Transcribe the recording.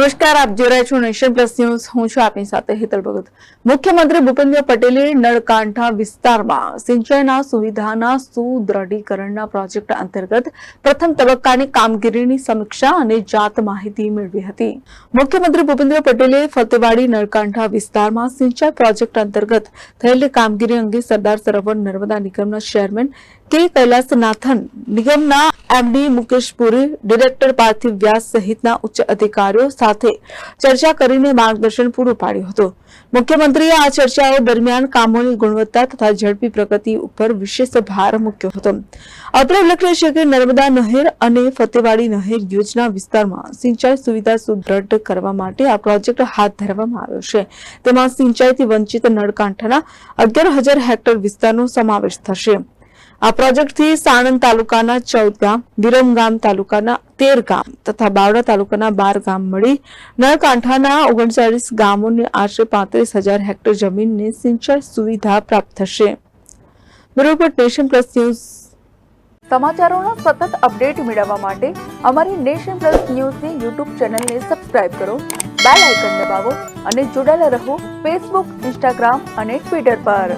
નમસ્કાર, આપ જોઈ રહ્યા છો નેશન પ્લસ ન્યૂઝ. હું છું આપની સાથે હેતલ ભગત. મુખ્યમંત્રી ભૂપેન્દ્ર પટેલે નળકાંઠા વિસ્તારમાં સિંચાઈના સુવિધાના સુદ્રઢીકરણના પ્રોજેક્ટ અંતર્ગત પ્રથમ તબક્કાની કામગીરીની સમીક્ષા અને જાત માહિતી મેળવી હતી. મુખ્યમંત્રી ભૂપેન્દ્ર પટેલે ફતેવાડી નળકાંઠા વિસ્તારમાં સિંચાઈ પ્રોજેક્ટ અંતર્ગત થયેલી કામગીરી અંગે સરદાર સરોવર નર્મદા નિગમના ચેરમેન કે કૈલાસનાથન નિગમના એમડી મુકેશ પુરી ડિરેક્ટર પાર્થિવ વ્યાસ સહિતના ઉચ્ચ અધિકારીઓ સાથે ચર્ચા કરીને માર્ગદર્શન પૂરું પાડ્યું હતું. મુખ્યમંત્રીએ આ ચર્ચાઓ દરમિયાન કામોની ગુણવત્તા તથા ઝડપી પ્રગતિ ઉપર વિશેષ ભાર મૂક્યો હતો. અત્રે ઉલ્લેખનીય છે કે નર્મદા નહેર અને ફતેવાડી નહેર યોજના વિસ્તારમાં સિંચાઈ સુવિધા સુદ્રઢ કરવા માટે આ પ્રોજેક્ટ હાથ ધરવામાં આવ્યો છે. તેમાં સિંચાઈથી વંચિત નળકાંઠાના અગિયાર હજાર હેક્ટર વિસ્તારનો સમાવેશ થશે. આ પ્રોજેક્ટથી સાણંદ તાલુકાના ચૌદ ગામ વિરમગામ તાલુકાના તેર ગામ તથા બાવડા તાલુકાના બાર ગામ મળી નળકાંઠાના ઓગણચાલીસ ગામોને આશરે પાંત્રીસ હજાર હેક્ટર જમીનને સિંચાઈ સુવિધા પ્રાપ્ત થશે. બરોબર નેશન પ્લસ ન્યૂઝ. સમાચારોનો સતત અપડેટ મેળવવા માટે અમારી નેશન પ્લસ ન્યૂઝની યુટ્યુબ ચેનલને સબસ્ક્રાઇબ કરો, બેલ આઇકન દબાવો અને જોડાયેલા રહો ફેસબુક, ઇન્સ્ટાગ્રામ અને ટ્વિટર પર.